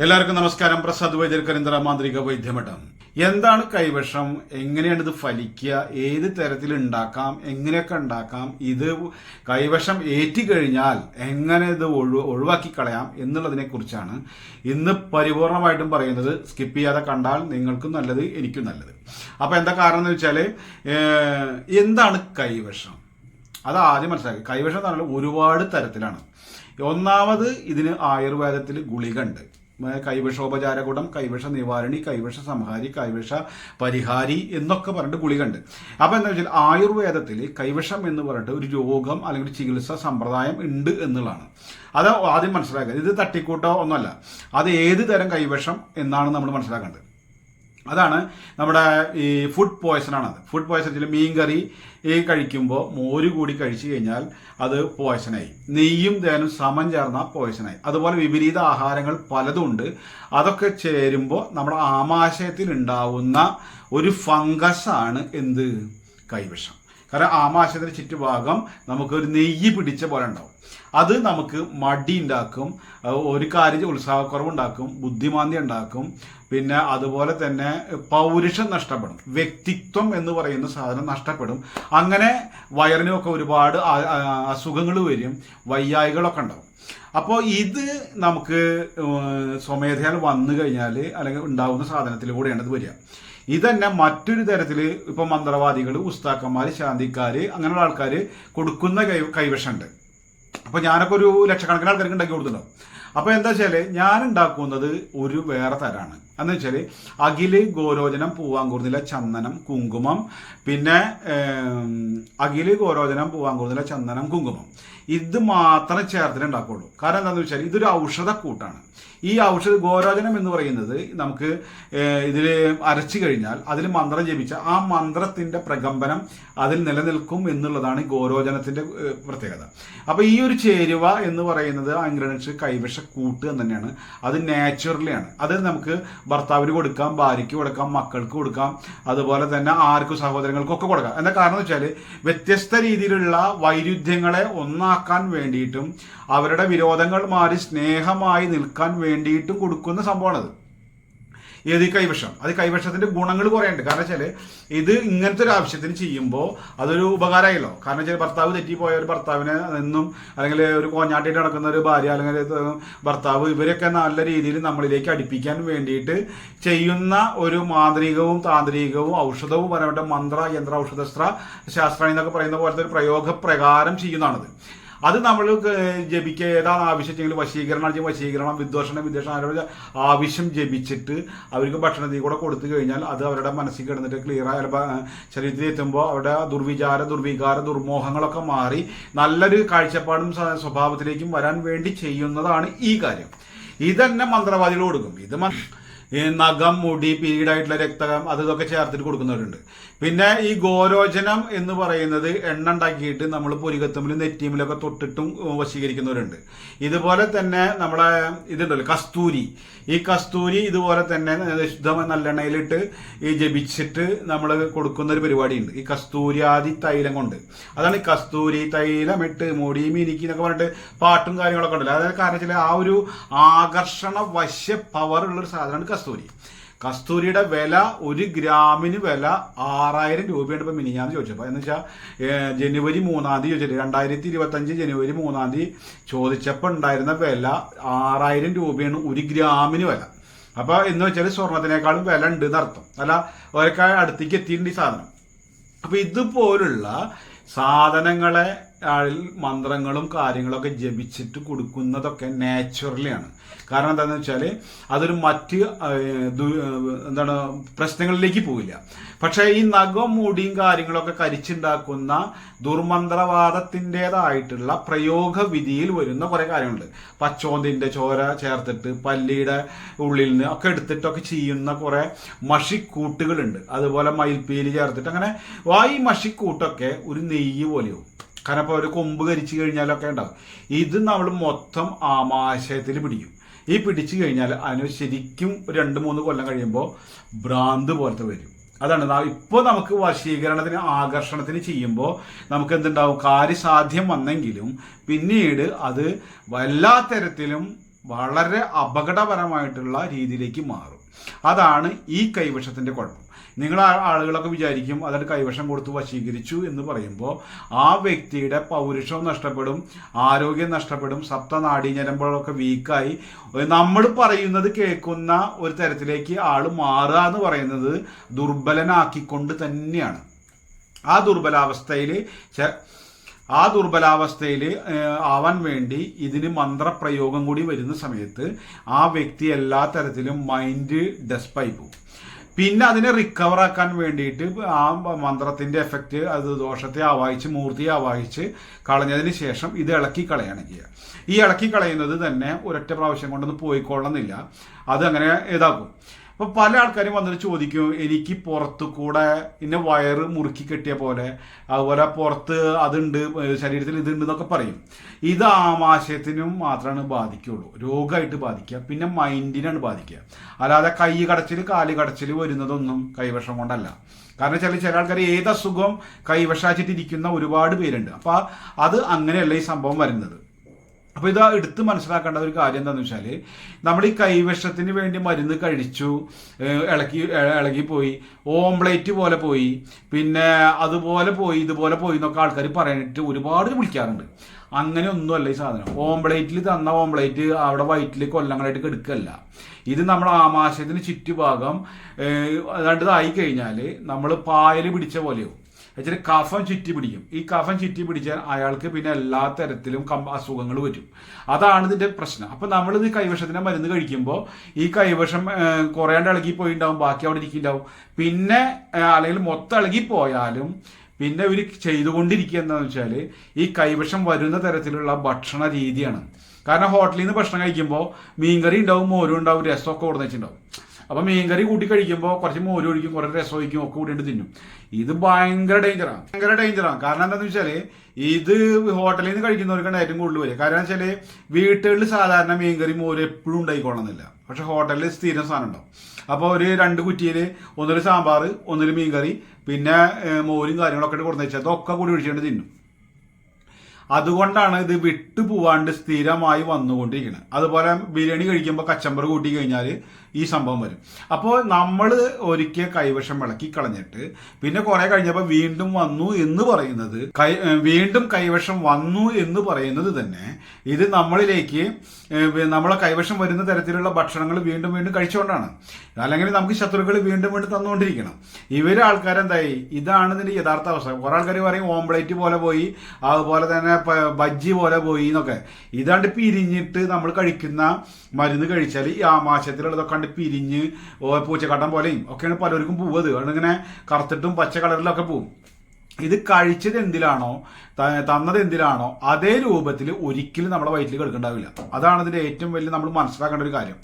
എല്ലാവർക്കും നമസ്കാരം. പ്രസാദ് വൈദ്യർ കരിന്തറ മാന്ത്രിക വൈദ്യമഠം. എന്താണ് കൈവശം? എങ്ങനെയാണ് ഇത് ഫലിക്കുക? ഏത് തരത്തിൽ ഉണ്ടാക്കാം? എങ്ങനെയൊക്കെ ഉണ്ടാക്കാം? ഇത് കൈവശം ഏറ്റി കഴിഞ്ഞാൽ എങ്ങനെ ഇത് ഒഴിവ് ഒഴിവാക്കി കളയാം എന്നുള്ളതിനെ കുറിച്ചാണ് ഇന്ന് പരിപൂർണമായിട്ടും പറയുന്നത്. സ്കിപ്പ് ചെയ്യാതെ കണ്ടാൽ നിങ്ങൾക്കും നല്ലത് എനിക്കും നല്ലത്. അപ്പൊ എന്താ കാരണം എന്ന് വെച്ചാൽ എന്താണ് കൈവശം? അത് ആദ്യം മനസ്സിലാക്കി കൈവശം എന്ന് പറഞ്ഞാൽ ഒരുപാട് തരത്തിലാണ്. ഒന്നാമത് ഇതിന് ആയുർവേദത്തിൽ ഗുളിക ഉണ്ട് കൈവശോപചാരകൂടം കൈവിഷ നിവാരണി കൈവിഷ സംഹാരി കൈവിഷ പരിഹാരി എന്നൊക്കെ പറഞ്ഞിട്ട് ഗുളികണ്ട് അപ്പൊ എന്താ വെച്ചാൽ ആയുർവേദത്തിൽ കൈവിഷം എന്ന് പറഞ്ഞിട്ട് ഒരു രോഗം അല്ലെങ്കിൽ ചികിത്സാ സമ്പ്രദായം ഉണ്ട് എന്നുള്ളതാണ്. അത് ആദ്യം മനസ്സിലാക്കുക. ഇത് തട്ടിക്കൂട്ടോ ഒന്നല്ല അത് ഏത് തരം കൈവിഷം എന്നാണ് നമ്മൾ മനസ്സിലാക്കേണ്ടത്. അതാണ് നമ്മുടെ ഈ ഫുഡ് പോയ്സൺ ആണത്. ഫുഡ് പോയ്സൺ വെച്ചാൽ മീൻകറി ഈ കഴിക്കുമ്പോൾ മോര് കൂടി കഴിച്ചു കഴിഞ്ഞാൽ അത് പോയ്സണായി നെയ്യും തേനും സമം ചേർന്ന പോയ്സണായി അതുപോലെ വിപരീത ആഹാരങ്ങൾ പലതുണ്ട് അതൊക്കെ ചേരുമ്പോൾ നമ്മുടെ ആമാശയത്തിൽ ഉണ്ടാവുന്ന ഒരു ഫംഗസ് ആണ് എന്ത്? കൈവിഷം കാരണം ആമാശയത്തിന്റെ ചുറ്റുഭാഗം നമുക്ക് ഒരു നെയ്യ് പിടിച്ച പോലെ ഉണ്ടാവും. അത് നമുക്ക് മടി ഉണ്ടാക്കും ഒരു കാര്യം ഉത്സാഹക്കുറവുണ്ടാക്കും ബുദ്ധിമാന്തി ഉണ്ടാക്കും പിന്നെ അതുപോലെ തന്നെ പൗരുഷം നഷ്ടപ്പെടും. വ്യക്തിത്വം എന്ന് പറയുന്ന സാധനം നഷ്ടപ്പെടും. അങ്ങനെ വയറിനുമൊക്കെ ഒരുപാട് അസുഖങ്ങൾ വരും വയ്യായികളൊക്കെ ഉണ്ടാവും. അപ്പോൾ ഇത് നമുക്ക് സ്വമേധയാൽ വന്നു കഴിഞ്ഞാൽ അല്ലെങ്കിൽ ഉണ്ടാവുന്ന സാധനത്തിലൂടെയാണ് ഇത് വരിക. ഇതന്നെ മറ്റൊരു തരത്തിൽ ഇപ്പൊ മന്ത്രവാദികൾ ഉസ്താക്കന്മാർ ശാന്തിക്കാര് അങ്ങനെയുള്ള ആൾക്കാർ കൊടുക്കുന്ന കൈ കൈവശമുണ്ട് അപ്പൊ ഞാനൊക്കെ ഒരു ലക്ഷക്കണക്കിന് ആൾക്കാർക്ക് ഉണ്ടാക്കി കൊടുത്തിട്ടുണ്ടാവും അപ്പൊ എന്താ വെച്ചാൽ ഞാൻ ഉണ്ടാക്കുന്നത് ഒരു വേറെ തരാണ്. എന്ന് വെച്ചാൽ അഖിൽ ഗോരോചനം പൂവാങ്കൂർന്നില ചന്ദനം കുങ്കുമം പിന്നെ അഖിൽ ഗോരോചനം പൂവാങ്കൂർന്നില ചന്ദനം കുങ്കുമം. ഇത് മാത്രം ചേർത്തിട്ട് ഉണ്ടാക്കുള്ളൂ. കാരണം എന്താണെന്ന് വെച്ചാൽ ഇതൊരു ഔഷധക്കൂട്ടാണ്. ഈ ഔഷധ ഗോരോചനം എന്ന് പറയുന്നത് നമുക്ക് ഇതിൽ അരച്ചു കഴിഞ്ഞാൽ അതിൽ മന്ത്രം ജപിച്ച ആ മന്ത്രത്തിന്റെ പ്രകമ്പനം അതിൽ നിലനിൽക്കും എന്നുള്ളതാണ് ഗോരോചനത്തിന്റെ പ്രത്യേകത. അപ്പൊ ഈ ഒരു ചേരുവ എന്ന് പറയുന്നത് ഇൻഗ്രീഡിയൻസ് കൈവശ കൂട്ട് എന്ന് തന്നെയാണ്. അത് നാച്ചുറലിയാണ്. അത് നമുക്ക് ഭർത്താവിന് കൊടുക്കാം ഭാര്യയ്ക്ക് കൊടുക്കാം മക്കൾക്ക് കൊടുക്കാം അതുപോലെ തന്നെ ആർക്കും സഹോദരങ്ങൾക്കൊക്കെ കൊടുക്കാം. എന്താ കാരണം എന്ന് വെച്ചാൽ വ്യത്യസ്ത രീതിയിലുള്ള വൈരുദ്ധ്യങ്ങളെ ഒന്നാക്കാൻ വേണ്ടിയിട്ടും അവരുടെ വിരോധങ്ങൾ മാറി സ്നേഹമായി നിൽക്കാൻ വേണ്ടിയിട്ടും കൊടുക്കുന്ന സംഭവമാണത്. ഏത് കൈവശം? അത് കൈവശത്തിന്റെ ഗുണങ്ങൾ കുറേ ഉണ്ട് കാരണം വെച്ചാൽ ഇത് ഇങ്ങനത്തെ ഒരു ആവശ്യത്തിന് ചെയ്യുമ്പോൾ അതൊരു ഉപകാരമായല്ലോ. കാരണം വെച്ചാൽ ഭർത്താവ് തെറ്റിപ്പോയ ഒരു ഭർത്താവിനെ നിന്നും അല്ലെങ്കിൽ ഒരു കോഞ്ഞാട്ടിട്ട് നടക്കുന്ന ഒരു ഭാര്യ അല്ലെങ്കിൽ ഭർത്താവ് ഇവരൊക്കെ നല്ല രീതിയിൽ നമ്മളിലേക്ക് അടുപ്പിക്കാൻ വേണ്ടിയിട്ട് ചെയ്യുന്ന ഒരു മാന്ത്രികവും താന്ത്രികവും ഔഷധവും പറയപ്പെട്ട മന്ത്ര യന്ത്ര ഔഷധസ്ത്ര ശാസ്ത്ര എന്നൊക്കെ പറയുന്ന പോലത്തെ ഒരു പ്രയോഗപ്രകാരം ചെയ്യുന്നതാണത്. അത് നമ്മൾ ജപിക്കുക ഏതാണ് ആവശ്യമെങ്കിൽ വശീകരണം അല്ലെങ്കിൽ വശീകരണം വിദ്വേഷണം വിദ്വേഷണം അവരുടെ ആവശ്യം ജപിച്ചിട്ട് അവർക്ക് ഭക്ഷണത്തിൽ കൂടെ കൊടുത്തു കഴിഞ്ഞാൽ അത് അവരുടെ മനസ്സിൽ കിടന്നിട്ട് ക്ലിയർ ആയ ശരീരത്തിൽ എത്തുമ്പോൾ അവരുടെ ദുർവിചാര ദുർവികാര ദുർമോഹങ്ങളൊക്കെ മാറി നല്ലൊരു കാഴ്ചപ്പാടും സ്വഭാവത്തിലേക്കും വരാൻ വേണ്ടി ചെയ്യുന്നതാണ് ഈ കാര്യം. ഇതന്നെ മന്ത്രവാദികൾ കൊടുക്കും. ഇത് നഖം മുടി പീരീഡായിട്ടുള്ള രക്തകം അത് ഇതൊക്കെ ചേർത്തിട്ട് കൊടുക്കുന്നവരുണ്ട്. പിന്നെ ഈ ഗോരോചനം എന്ന് പറയുന്നത് എണ്ണ ഉണ്ടാക്കിയിട്ട് നമ്മൾ പൊരികത്തുമ്പിലും നെറ്റിയുമ്പിലൊക്കെ തൊട്ടിട്ടും വശീകരിക്കുന്നവരുണ്ട്. ഇതുപോലെ തന്നെ നമ്മളെ ഇതുണ്ടല്ലോ കസ്തൂരി. ഈ കസ്തൂരി ഇതുപോലെ തന്നെ ശുദ്ധമായ നല്ലെണ്ണയിലിട്ട് ഈ ജപിച്ചിട്ട് നമ്മൾ കൊടുക്കുന്ന ഒരു പരിപാടിയുണ്ട്. ഈ കസ്തൂരി ആദി തൈലം കൊണ്ട്. അതാണ് ഈ കസ്തൂരി തൈലം ഇട്ട് മുടി മിനിക്കി എന്നൊക്കെ പറഞ്ഞിട്ട് പാട്ടും കാര്യങ്ങളൊക്കെ ഉണ്ടല്ലോ. അതായത് കാരണം വെച്ചാൽ ആ ഒരു ആകർഷണ വശ്യ പവർ ഉള്ള ഒരു സാധനമാണ് കസ്തൂരി. കസ്തൂരിയുടെ വില ഒരു ഗ്രാമിന് വില ആറായിരം രൂപയാണ് ഇപ്പൊ മിനിഞ്ഞാന്ന് ചോദിച്ചപ്പോൾ എന്ന് വെച്ചാൽ ജനുവരി മൂന്നാം തീയതി ചോദിച്ചിട്ട് രണ്ടായിരത്തി ഇരുപത്തി അഞ്ച് ജനുവരി മൂന്നാം തീയതി ചോദിച്ചപ്പോൾ ഉണ്ടായിരുന്ന വില ആറായിരം രൂപയാണ് ഒരു ഗ്രാമിന് വില. അപ്പോൾ എന്ന് വെച്ചാൽ സ്വർണത്തിനേക്കാളും വില ഉണ്ട് എന്നർത്ഥം അല്ല ഒരൊക്കെ അടുത്തേക്ക് എത്തിയിട്ടുണ്ട് ഈ സാധനം. അപ്പൊ ഇതുപോലുള്ള സാധനങ്ങളെ മന്ത്രങ്ങളും കാര്യങ്ങളൊക്കെ ജപിച്ചിട്ട് കൊടുക്കുന്നതൊക്കെ നാച്ചുറലി ആണ്. കാരണം എന്താണെന്ന് വെച്ചാൽ അതൊരു മറ്റ് എന്താണ് പ്രശ്നങ്ങളിലേക്ക് പോവില്ല. പക്ഷേ ഈ നഖം മുടിയും കാര്യങ്ങളൊക്കെ കരിച്ചുണ്ടാക്കുന്ന ദുർമന്ത്രവാദത്തിന്റെതായിട്ടുള്ള പ്രയോഗ വിധിയിൽ വരുന്ന കുറേ കാര്യങ്ങളുണ്ട്. പച്ചോന്തിന്റെ ചോര ചേർത്തിട്ട് പല്ലിയുടെ ഉള്ളിൽ നിന്ന് ഒക്കെ എടുത്തിട്ടൊക്കെ ചെയ്യുന്ന കുറേ മഷിക്കൂട്ടുകളുണ്ട്. അതുപോലെ മയിൽപ്പീലി ചേർത്തിട്ട് അങ്ങനെ ആ ഈ മഷിക്കൂട്ടൊക്കെ ഒരു നെയ്യ് പോലെയാവും കാരണം ഇപ്പോൾ ഒരു കൊമ്പ് കരിച്ചു കഴിഞ്ഞാലൊക്കെ ഉണ്ടാവും. ഇത് നമ്മൾ മൊത്തം ആമാശയത്തിൽ പിടിക്കും. ഈ പിടിച്ചു കഴിഞ്ഞാൽ അതിന് ശരിക്കും രണ്ട് മൂന്ന് കൊല്ലം കഴിയുമ്പോൾ ഭ്രാന്ത് പോലത്തെ വരും. അതാണ് ഇപ്പോൾ ഇപ്പൊ നമുക്ക് വശീകരണത്തിന് ആകർഷണത്തിന് ചെയ്യുമ്പോൾ നമുക്ക് എന്തുണ്ടാവും? കാര്യസാധ്യം വന്നെങ്കിലും പിന്നീട് അത് എല്ലാ തരത്തിലും വളരെ അപകടപരമായിട്ടുള്ള രീതിയിലേക്ക് മാറും. അതാണ് ഈ കൈവശത്തിന്റെ കുഴപ്പം. നിങ്ങൾ ആളുകളൊക്കെ വിചാരിക്കും അതായത് കൈവശം കൊടുത്ത് വശീകരിച്ചു എന്ന് പറയുമ്പോൾ ആ വ്യക്തിയുടെ പൗരുഷവും നഷ്ടപ്പെടും ആരോഗ്യം നഷ്ടപ്പെടും സപ്തനാഡീഞരമ്പുകളൊക്കെ വീക്കായി. നമ്മൾ പറയുന്നത് കേൾക്കുന്ന ഒരു തരത്തിലേക്ക് ആൾ മാറുക എന്ന് പറയുന്നത് ദുർബലനാക്കിക്കൊണ്ട് തന്നെയാണ്. ആ ദുർബലാവസ്ഥയിൽ ആ ദുർബലാവസ്ഥയിൽ ആവാൻ വേണ്ടി ഇതിന് മന്ത്രപ്രയോഗം കൂടി വരുന്ന സമയത്ത് ആ വ്യക്തി എല്ലാ തരത്തിലും മൈൻഡ് ഡെസ്പായി പോകും പിന്നെ അതിനെ റിക്കവർ ആക്കാൻ വേണ്ടിയിട്ട് ആ മന്ത്രത്തിന്റെ എഫക്റ്റ് അത് ദോഷത്തെ ആവാഹിച്ച് മൂർത്തിയെ ആവാഹിച്ച് കളഞ്ഞതിന് ശേഷം ഇത് ഇളക്കി കളയാണ് ചെയ്യുക. ഈ ഇളക്കി കളയുന്നത് തന്നെ ഒരൊറ്റ പ്രാവശ്യം കൊണ്ടൊന്നും പോയിക്കൊള്ളുന്നില്ല അത് അങ്ങനെ ഇതാക്കും. അപ്പൊ പല ആൾക്കാരും വന്നിട്ട് ചോദിക്കും എനിക്ക് പുറത്തു കൂടെ ഇന്നെ വയറ് മുറുക്കി കെട്ടിയ പോലെ അതുപോലെ പുറത്ത് അതുണ്ട് ശരീരത്തിൽ ഇതുണ്ട് എന്നൊക്കെ പറയും. ഇത് ആമാശയത്തിനും മാത്രമാണ് ബാധിക്കുള്ളൂ. രോഗമായിട്ട് ബാധിക്കുക. പിന്നെ മൈൻഡിനാണ് ബാധിക്കുക. അല്ലാതെ കൈ കടച്ചിൽ കാൽ കടച്ചിൽ വരുന്നതൊന്നും കൈവശം കൊണ്ടല്ല. കാരണം ചില ചില ആൾക്കാർ ഏത് അസുഖം കൈവശാച്ചിട്ടിരിക്കുന്ന ഒരുപാട് പേരുണ്ട്. അപ്പൊ അത് അങ്ങനെയല്ല ഈ സംഭവം വരുന്നത്. അപ്പൊ ഇത് എടുത്ത് മനസ്സിലാക്കേണ്ട ഒരു കാര്യം എന്താണെന്ന് വെച്ചാൽ നമ്മൾ ഈ കൈവശത്തിന് വേണ്ടി മരുന്ന് കഴിച്ചു ഇളക്കി ഇളകി ഇളകിപ്പോയി ഓംപ്ലേറ്റ് പോലെ പോയി പിന്നെ അതുപോലെ പോയി ഇതുപോലെ പോയി എന്നൊക്കെ ആൾക്കാർ പറയാനായിട്ട് ഒരുപാട് വിളിക്കാറുണ്ട്. അങ്ങനെ ഒന്നുമല്ല ഈ സാധനം. ഓംപ്ലേറ്റിൽ തന്ന ഓംപ്ലേറ്റ് അവിടെ വയറ്റിൽ കൊല്ലങ്ങളായിട്ട് കെടുക്കല്ല. ഇത് നമ്മൾ ആമാശയത്തിന് ചുറ്റുഭാഗം ഏഹ് ഏതാണ്ട് ഇതായി കഴിഞ്ഞാൽ നമ്മൾ പായൽ പിടിച്ച പോലെയോ വെച്ചാൽ കഫം ചുറ്റി പിടിക്കും. ഈ കഫം ചുറ്റി പിടിച്ചാൽ അയാൾക്ക് പിന്നെ എല്ലാ തരത്തിലും അസുഖങ്ങൾ വരും. അതാണ് ഇതിന്റെ പ്രശ്നം. അപ്പൊ നമ്മളിത് കൈവശത്തിന്റെ മരുന്ന് കഴിക്കുമ്പോൾ ഈ കൈവശം കുറയാണ്ട് ഇളകി പോയിണ്ടാവും ബാക്കി അവിടെ ഇരിക്കുന്നുണ്ടാവും പിന്നെ അല്ലെങ്കിൽ മൊത്തം ഇളകി പോയാലും പിന്നെ ഇവർ ചെയ്തുകൊണ്ടിരിക്കുക എന്താണെന്ന് വെച്ചാൽ ഈ കൈവശം വരുന്ന തരത്തിലുള്ള ഭക്ഷണ രീതിയാണ്. കാരണം ഹോട്ടലിൽ നിന്ന് ഭക്ഷണം കഴിക്കുമ്പോൾ മീൻകറി ഉണ്ടാവും മോരും ഉണ്ടാവും രസമൊക്കെ കൊടുന്ന് വെച്ചിട്ടുണ്ടാവും അപ്പൊ മീൻകറി കൂട്ടി കഴിക്കുമ്പോൾ കുറച്ച് മോര് ഒഴിക്കും കുറച്ച് രസം ഒഴിക്കും ഒക്കെ കൂട്ടിയിട്ട് തിന്നും. ഇത് ഭയങ്കര ഡേഞ്ചറാണ് ഭയങ്കര ഡേഞ്ചറാണ് കാരണം എന്താണെന്ന് വെച്ചാൽ ഇത് ഹോട്ടലിൽ നിന്ന് കഴിക്കുന്നവർക്കാണ് ഏറ്റവും കൂടുതൽ വരിക. കാരണം വെച്ചാൽ വീട്ടുകളിൽ സാധാരണ മീൻകറി മോര് എപ്പോഴും ഉണ്ടായിക്കൊള്ളുന്നില്ല പക്ഷെ ഹോട്ടലിൽ സ്ഥിരം സാധനം ഉണ്ടാവും. അപ്പോൾ ഒരു രണ്ട് കുറ്റിയിൽ ഒന്നൊരു സാമ്പാർ ഒന്നൊരു മീൻകറി പിന്നെ മോരും കാര്യങ്ങളൊക്കെ കൊടുന്നു വെച്ചാൽ അതൊക്കെ കൂടി ഒഴിച്ചുകൊണ്ട് തിന്നും. അതുകൊണ്ടാണ് ഇത് വിട്ടു പോവാണ്ട് സ്ഥിരമായി വന്നുകൊണ്ടിരിക്കുന്നത് അതുപോലെ ബിരിയാണി കഴിക്കുമ്പോൾ കച്ചമ്പർ കൂട്ടി കഴിഞ്ഞാൽ ഈ സംഭവം വരും. അപ്പോൾ നമ്മൾ ഒരിക്കൽ കൈവശം വിളക്കി കളഞ്ഞിട്ട് പിന്നെ കുറെ കഴിഞ്ഞപ്പോൾ വീണ്ടും വന്നു എന്ന് പറയുന്നത് കൈ വീണ്ടും കൈവശം വന്നു എന്ന് പറയുന്നത് തന്നെ ഇത് നമ്മളിലേക്ക് നമ്മളെ കൈവശം വരുന്ന തരത്തിലുള്ള ഭക്ഷണങ്ങൾ വീണ്ടും വീണ്ടും കഴിച്ചുകൊണ്ടാണ്. അല്ലെങ്കിൽ നമുക്ക് ശത്രുക്കൾ വീണ്ടും വീണ്ടും തന്നുകൊണ്ടിരിക്കണം. ഇവരെ ആൾക്കാരെന്തായി? ഇതാണ് ഇതിന്റെ യഥാർത്ഥ അവസ്ഥ. കുറെ ആൾക്കാർ പറയും ഓംപ്ലേറ്റ് പോലെ പോയി അതുപോലെ തന്നെ ബജ്ജി പോലെ പോയി എന്നൊക്കെ. ഇതാണ്ട് പിരിഞ്ഞിട്ട് നമ്മൾ കഴിക്കുന്ന മരുന്ന് കഴിച്ചാൽ ഈ ആമാശയത്തിലുള്ളതൊക്കെ കണ്ട് പിരിഞ്ഞ് പൂച്ചക്കാട്ടം പോലെയും ഒക്കെയാണ് പലർക്കും പോവത് അതിങ്ങനെ കറുത്തിട്ടും പച്ച കളറിലൊക്കെ പോവും. ഇത് കഴിച്ചത് എന്തിലാണോ തന്നത് എന്തിലാണോ അതേ രൂപത്തിൽ ഒരിക്കലും നമ്മുടെ വയറ്റിൽ കിടക്കണ്ടാവില്ല. അതാണ് ഇതിന്റെ ഏറ്റവും വലിയ നമ്മൾ മനസ്സിലാക്കേണ്ട ഒരു കാര്യം.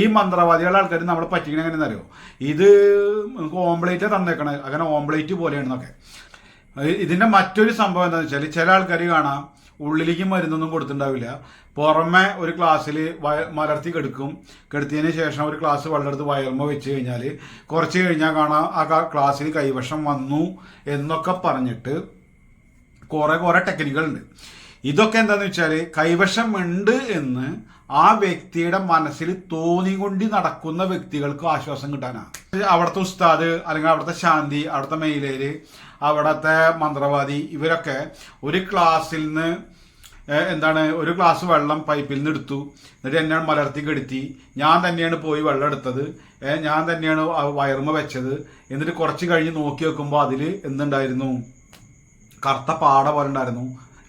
ഈ മന്ത്രവാദികളുടെ ആൾക്കാർ നമ്മളെ പറ്റിക്കണ എങ്ങനെയെന്ന് അറിയോ ഇത് നമുക്ക് ഓംപ്ലേറ്റ് തന്നേക്കണേ അങ്ങനെ ഓംപ്ലേറ്റ് പോലെയാണെന്നൊക്കെ. ഇതിന്റെ മറ്റൊരു സംഭവം എന്താണെന്ന് വെച്ചാൽ ചില ആൾക്കാർ കാണാം ഉള്ളിലേക്ക് മരുന്നൊന്നും കൊടുത്തിട്ടുണ്ടാവില്ല. പുറമെ ഒരു ക്ലാസ്സിൽ മലർത്തി കെടുക്കും. കെടുത്തിയതിന് ശേഷം ഒരു ക്ലാസ് വെള്ളം എടുത്ത് വയർമ വെച്ച് കഴിഞ്ഞാൽ കുറച്ച് കഴിഞ്ഞാൽ കാണാം ആ ക്ലാസ്സിൽ കൈവശം വന്നു എന്നൊക്കെ പറഞ്ഞിട്ട് കുറേ കുറെ ടെക്നിക്കുകളുണ്ട് ഇതൊക്കെ എന്താണെന്ന് വെച്ചാൽ കൈവശം ഉണ്ട് എന്ന് ആ വ്യക്തിയുടെ മനസ്സിൽ തോന്നിക്കൊണ്ടി നടക്കുന്ന വ്യക്തികൾക്ക് ആശ്വാസം കിട്ടാനാണ് അവിടുത്തെ ഉസ്താദ് അല്ലെങ്കിൽ അവിടുത്തെ ശാന്തി അവിടുത്തെ മെയിലേര് അവിടുത്തെ മന്ത്രവാദി ഇവരൊക്കെ ഒരു ക്ലാസ്സിൽ നിന്ന് എന്താണ് ഒരു ഗ്ലാസ് വെള്ളം പൈപ്പിൽ നിന്ന് എടുത്തു. എന്നിട്ട് എന്നെയാണ് മലർത്തി കെടുത്തി. ഞാൻ തന്നെയാണ് പോയി വെള്ളം എടുത്തത്. ഞാൻ തന്നെയാണ് വയർമ വെച്ചത്. എന്നിട്ട് കുറച്ച് കഴിഞ്ഞ് നോക്കി വെക്കുമ്പോൾ അതിൽ എന്തുണ്ടായിരുന്നു? കറുത്ത പാട പോലെ ഉണ്ടായിരുന്നു.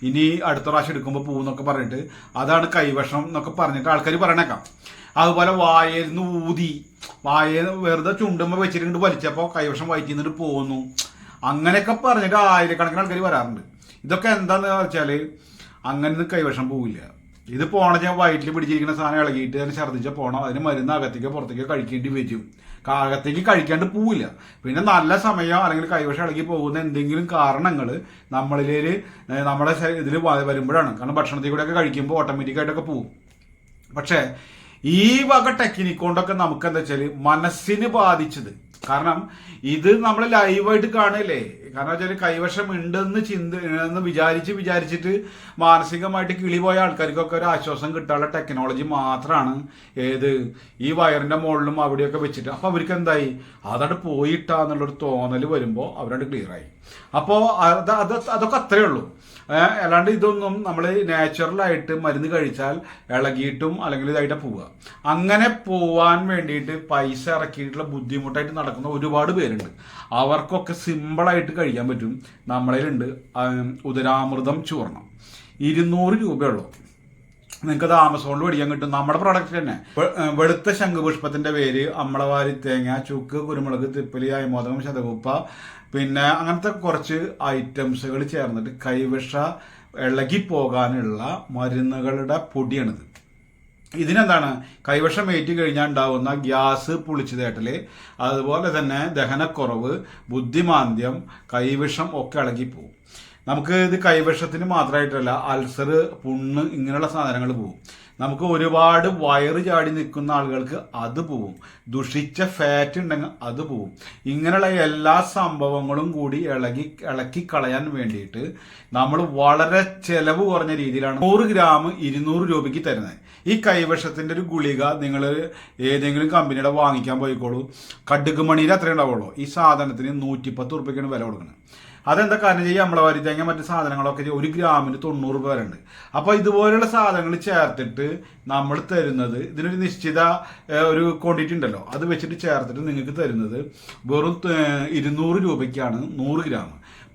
ഇനി അടുത്ത പ്രാവശ്യം എടുക്കുമ്പോൾ പോകുന്നൊക്കെ പറഞ്ഞിട്ട് അതാണ് കൈവശം എന്നൊക്കെ പറഞ്ഞിട്ട് ആൾക്കാർ പറയണേക്കാം. അതുപോലെ വായയിൽ ഊതി. വായ വെറുതെ ചുണ്ടുമ്പോൾ വെച്ചിട്ടുണ്ട് വലിച്ചപ്പോൾ കൈവശം വയറ്റിൽ നിന്നിട്ട് പോകുന്നു അങ്ങനെയൊക്കെ പറഞ്ഞിട്ട് ആയിരക്കണക്കിന് ആൾക്കാർ വരാറുണ്ട്. ഇതൊക്കെ എന്താന്ന് വെച്ചാൽ അങ്ങനെ കൈവശം പോവില്ല. ഇത് പോണ വയറ്റിൽ പിടിച്ചിരിക്കുന്ന സാധനം ഇളകിയിട്ട് അതിന് ഛർദ്ദിച്ച പോണം. അതിന് മരുന്ന് അകത്തേക്ക് പുറത്തേക്ക് കഴിക്കേണ്ടി വരും. അകത്തേക്ക് കഴിക്കാണ്ട് പോവില്ല. പിന്നെ നല്ല സമയം അല്ലെങ്കിൽ കൈവശം ഇളകി പോകുന്ന എന്തെങ്കിലും കാരണങ്ങൾ നമ്മളിലേ നമ്മുടെ ഇതിൽ വരുമ്പോഴാണ്. കാരണം ഭക്ഷണത്തിൽ കൂടെ ഒക്കെ കഴിക്കുമ്പോൾ ഓട്ടോമാറ്റിക്കായിട്ടൊക്കെ പോവും. പക്ഷേ ഈ വക ടെക്നിക്കൊണ്ടൊക്കെ നമുക്ക് എന്താ വെച്ചാൽ മനസ്സിന് ബാധിച്ചത് കാരണം ഇത് നമ്മൾ ലൈവായിട്ട് കാണുകയല്ലേ? കാരണം വെച്ചാൽ കൈവശം ഉണ്ടെന്ന് ചിന്ത എന്ന് വിചാരിച്ച് വിചാരിച്ചിട്ട് മാനസികമായിട്ട് കിളിപോയ ആൾക്കാർക്കൊക്കെ ഒരു ആശ്വാസം കിട്ടാനുള്ള ടെക്നോളജി മാത്രമാണ് ഏത് ഈ വയറിന്റെ മുകളിലും അവിടെയൊക്കെ വെച്ചിട്ട്. അപ്പോൾ അവർക്ക് എന്തായി? അതവിടെ പോയിട്ടാന്നുള്ളൊരു തോന്നൽ വരുമ്പോൾ അവരവിടെ ക്ലിയറായി അപ്പോ അപ്പോൾ അത് അത് അതൊക്കെ അത്രേ ഉള്ളൂ. അല്ലാണ്ട് ഇതൊന്നും നമ്മൾ നാച്ചുറലായിട്ട് മരുന്ന് കഴിച്ചാൽ ഇളകിയിട്ടും അല്ലെങ്കിൽ ഇതായിട്ട് പോവുക. അങ്ങനെ പോവാൻ വേണ്ടിയിട്ട് പൈസ ഇറക്കിയിട്ടുള്ള ബുദ്ധിമുട്ടായിട്ട് നടക്കുന്ന ഒരുപാട് പേരുണ്ട്. അവർക്കൊക്കെ സിമ്പിളായിട്ട് കഴിക്കാൻ പറ്റും. നമ്മളിലുണ്ട് ഉദരാമൃതം ചൂർണം. ഇരുന്നൂറ് രൂപയുള്ളൂ. നിങ്ങൾക്കത് ആമസോണിൽ മേടിക്കാൻ കിട്ടും. നമ്മുടെ പ്രോഡക്റ്റ് തന്നെ. വെളുത്ത ശംഖുപുഷ്പത്തിന്റെ പേര് അമ്മളവാരി തേങ്ങ ചുക്ക് കുരുമുളക് തിപ്പലി അയമോദകം ശതകുപ്പ പിന്നെ അങ്ങനത്തെ കുറച്ച് ഐറ്റംസുകൾ ചേർന്നിട്ട് കൈവിഷ ഇളകി പോകാനുള്ള മരുന്നുകളുടെ പൊടിയാണിത്. ഇതിനെന്താണ്? കൈവശം ഏറ്റി കഴിഞ്ഞാൽ ഉണ്ടാവുന്ന ഗ്യാസ് പുളിച്ചുതേട്ടൽ അതുപോലെ തന്നെ ദഹനക്കുറവ് ബുദ്ധിമാന്ദ്യം കൈവിഷം ഒക്കെ ഇളകിപ്പോവും നമുക്ക് ഇത് കൈവശത്തിന് മാത്രമായിട്ടല്ല അൾസർ പുണ്ണ് ഇങ്ങനെയുള്ള സാധനങ്ങൾ പോകും നമുക്ക് ഒരുപാട് വയറ് ചാടി നിൽക്കുന്ന ആളുകൾക്ക് അത് പോവും. ദുഷിച്ച ഫാറ്റ് ഉണ്ടെങ്കിൽ അത് പോവും. ഇങ്ങനെയുള്ള എല്ലാ സംഭവങ്ങളും കൂടി ഇളകി ഇളക്കി കളയാൻ വേണ്ടിയിട്ട് നമ്മൾ വളരെ ചെലവ് കുറഞ്ഞ രീതിയിലാണ് നൂറ് ഗ്രാം ഇരുന്നൂറ് രൂപയ്ക്ക് തരുന്നത്. ഈ കൈവശത്തിന്റെ ഒരു ഗുളിക നിങ്ങൾ ഏതെങ്കിലും കമ്പനിയുടെ വാങ്ങിക്കാൻ പോയിക്കോളൂ. കടുക്കുമണിയിൽ അത്രയും അത്രേ ഉണ്ടാവുള്ളൂ. ഈ സാധനത്തിന് നൂറ്റിപ്പത്ത് ഉറുപ്പ്യക്കാണ് വില കൊടുക്കുന്നത്. അതെന്താ കാരണം ചെയ്യുക നമ്മളെ തേങ്ങ മറ്റു സാധനങ്ങളൊക്കെ ഒരു ഗ്രാമിന് തൊണ്ണൂറ് രൂപ വരെ ഉണ്ട് അപ്പൊ ഇതുപോലെയുള്ള സാധനങ്ങൾ ചേർത്തിട്ട് നമ്മൾ തരുന്നത് ഇതിനൊരു നിശ്ചിത ഒരു ക്വാണ്ടിറ്റി ഉണ്ടല്ലോ. അത് വെച്ചിട്ട് ചേർത്തിട്ട് നിങ്ങൾക്ക് തരുന്നത് വെറും ഇരുന്നൂറ് രൂപയ്ക്കാണ് നൂറ് ഗ്രാം.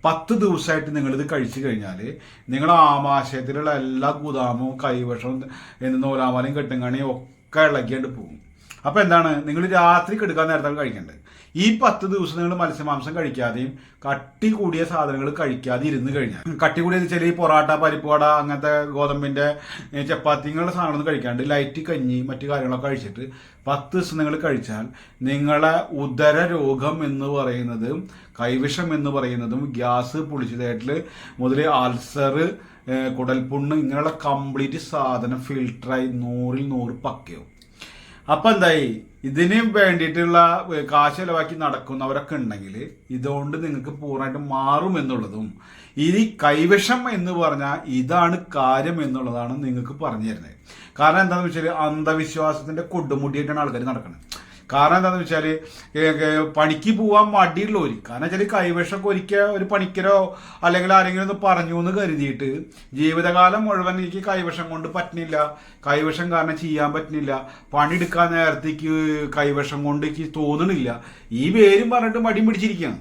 പത്ത് ദിവസമായിട്ട് നിങ്ങളിത് കഴിച്ചു കഴിഞ്ഞാൽ നിങ്ങൾ ആമാശയത്തിലുള്ള എല്ലാ ഗുദാമും കൈവശവും എന്ന് നൂലാമാലയും കെട്ടുങ്ങണിയും ഒക്കെ ഇളകിയാണ്ട് പോകും. അപ്പോൾ എന്താണ്? നിങ്ങൾ രാത്രി കെടുക്കാൻ നേരത്തെ കഴിക്കേണ്ടത്. ഈ പത്ത് ദിവസം നിങ്ങൾ മത്സ്യമാംസം കഴിക്കാതെയും കട്ടി കൂടിയ സാധനങ്ങൾ കഴിക്കാതെ ഇരുന്ന് കഴിഞ്ഞാൽ. കട്ടി കൂടിയത് ചില ഈ പൊറാട്ട പരിപ്പുവട അങ്ങനത്തെ ഗോതമ്പിന്റെ ചപ്പാത്തിങ്ങളുടെ സാധനങ്ങളൊന്നും കഴിക്കാണ്ട് ലൈറ്റ് കഞ്ഞി മറ്റു കാര്യങ്ങളൊക്കെ കഴിച്ചിട്ട് പത്ത് ദിവസം നിങ്ങൾ കഴിച്ചാൽ നിങ്ങളെ ഉദര രോഗം എന്ന് പറയുന്നത് കൈവിഷം എന്ന് പറയുന്നതും ഗ്യാസ് പുളിച്ചതായിട്ട് മുതൽ അൾസർ കുടൽപുണ്ണ് ഇങ്ങനെയുള്ള കംപ്ലീറ്റ് സാധനം ഫിൽട്ടറായി നൂറിൽ നൂറ് പക്കയാവും. അപ്പൊ എന്തായി ഇതിന് വേണ്ടിയിട്ടുള്ള കാശ് ചെലവാക്കി നടക്കുന്നവരൊക്കെ ഉണ്ടെങ്കിൽ ഇതുകൊണ്ട് നിങ്ങൾക്ക് പൂർണമായിട്ട് മാറും എന്നുള്ളതും ഇനി കൈവശം എന്ന് പറഞ്ഞാൽ ഇതാണ് കാര്യം എന്നുള്ളതാണ് നിങ്ങൾക്ക് പറഞ്ഞു തരുന്നത്. കാരണം എന്താണെന്ന് വെച്ചാൽ അന്ധവിശ്വാസത്തിന്റെ കൊടുമുടിയായിട്ടാണ് ആൾക്കാർ നടക്കുന്നത് കാരണം എന്താണെന്ന് വെച്ചാൽ പണിക്ക് പോവാൻ മടിയുള്ളവർ കാരണം വെച്ചാൽ കൈവശമൊക്കെ ഒരിക്കൽ ഒരു പണിക്കരോ അല്ലെങ്കിൽ ആരെങ്കിലും ഒന്ന് പറഞ്ഞു എന്ന് കരുതിയിട്ട് ജീവിതകാലം മുഴുവൻ എനിക്ക് കൈവശം കൊണ്ട് പറ്റുന്നില്ല. കൈവശം കാരണം ചെയ്യാൻ പറ്റുന്നില്ല. പണിയെടുക്കാൻ നേരത്തേക്ക് കൈവശം കൊണ്ട് എനിക്ക് തോന്നണില്ല. ഈ പേരും പറഞ്ഞിട്ട് മടി പിടിച്ചിരിക്കുകയാണ്.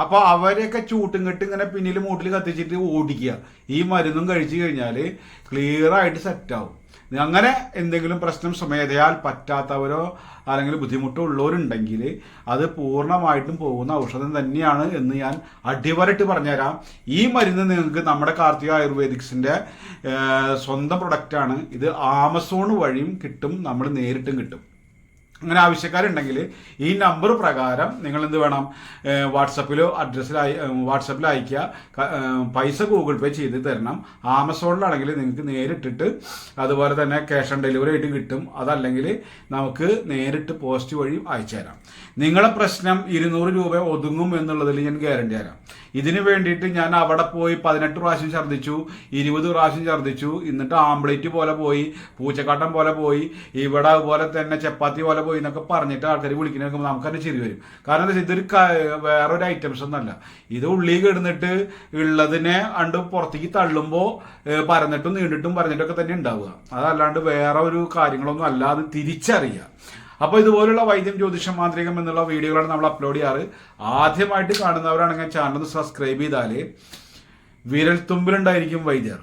അപ്പോൾ അവരെയൊക്കെ ചൂട്ടും കെട്ട് ഇങ്ങനെ പിന്നിൽ മൂട്ടിൽ കത്തിച്ചിട്ട് ഓടിക്കുക. ഈ മരുന്നും കഴിച്ചു കഴിഞ്ഞാൽ ക്ലിയർ ആയിട്ട് സെറ്റാവും അങ്ങനെ എന്തെങ്കിലും പ്രശ്നം സ്വമേധയാൽ പറ്റാത്തവരോ അല്ലെങ്കിൽ ബുദ്ധിമുട്ടോ ഉള്ളവരുണ്ടെങ്കിൽ അത് പൂർണമായിട്ടും പോകുന്ന ഔഷധം തന്നെയാണ് എന്ന് ഞാൻ അടിവരട്ട് പറഞ്ഞുതരാം. ഈ മരുന്ന് നിങ്ങൾക്ക് നമ്മുടെ കാർത്തിക ആയുർവേദിക്സിന്റെ ഏഹ്, സ്വന്തം പ്രൊഡക്റ്റാണ് ഇത് ആമസോൺ വഴിയും കിട്ടും നമ്മൾ നേരിട്ടും കിട്ടും. അങ്ങനെ ആവശ്യക്കാരുണ്ടെങ്കിൽ ഈ നമ്പർ പ്രകാരം നിങ്ങൾ എന്ത് വേണം വാട്സപ്പിലോ അഡ്രസ്സിൽ വാട്സപ്പിൽ അയക്കുക പൈസ ഗൂഗിൾ പേ ചെയ്ത് തരണം. ആമസോണിലാണെങ്കിൽ നിങ്ങൾക്ക് നേരിട്ടിട്ട് അതുപോലെ തന്നെ ക്യാഷ് ഓൺ ഡെലിവറി ആയിട്ട് കിട്ടും. അതല്ലെങ്കിൽ നമുക്ക് നേരിട്ട് പോസ്റ്റ് വഴി അയച്ചു തരാം നിങ്ങളുടെ പ്രശ്നം ഇരുന്നൂറ് രൂപ ഒതുങ്ങും എന്നുള്ളതിൽ ഞാൻ ഗ്യാരണ്ടി തരാം. ഇതിന് വേണ്ടിയിട്ട് ഞാൻ അവിടെ പോയി പതിനെട്ട് പ്രാവശ്യം ഛർദ്ദിച്ചു ഇരുപത് പ്രാവശ്യം ഛർദ്ദിച്ചു. എന്നിട്ട് ആംബ്ലേറ്റ് പോലെ പോയി പൂച്ചക്കാട്ടം പോലെ പോയി ഇവിടെ അതുപോലെ തന്നെ ചപ്പാത്തി പോലെ പോയി എന്നൊക്കെ പറഞ്ഞിട്ട് ആൾക്കാർ വിളിക്കുന്ന നമുക്ക് തന്നെ ചിരി വരും. കാരണം എന്താ ഇതൊരു വേറൊരു ഐറ്റംസ് ഒന്നല്ല ഇത് ഉള്ളി കിടന്നിട്ട് ഉള്ളതിനെ അണ്ട് പുറത്തേക്ക് തള്ളുമ്പോൾ പരന്നിട്ടും നീണ്ടിട്ടും പറഞ്ഞിട്ടൊക്കെ തന്നെ ഉണ്ടാവുക. അതല്ലാണ്ട് വേറെ ഒരു കാര്യങ്ങളൊന്നും അല്ലാതെ തിരിച്ചറിയുക. അപ്പോൾ ഇതുപോലുള്ള വൈദ്യം ജ്യോതിഷം മാന്ത്രികം എന്നുള്ള വീഡിയോകളാണ് നമ്മൾ അപ്ലോഡ് ചെയ്യാറ്. ആദ്യമായിട്ട് കാണുന്നവരാണെങ്കിൽ ചാനൽ സബ്സ്ക്രൈബ് ചെയ്താൽ വിരൽ തുമ്പിലുണ്ടായിരിക്കും വൈദ്യർ.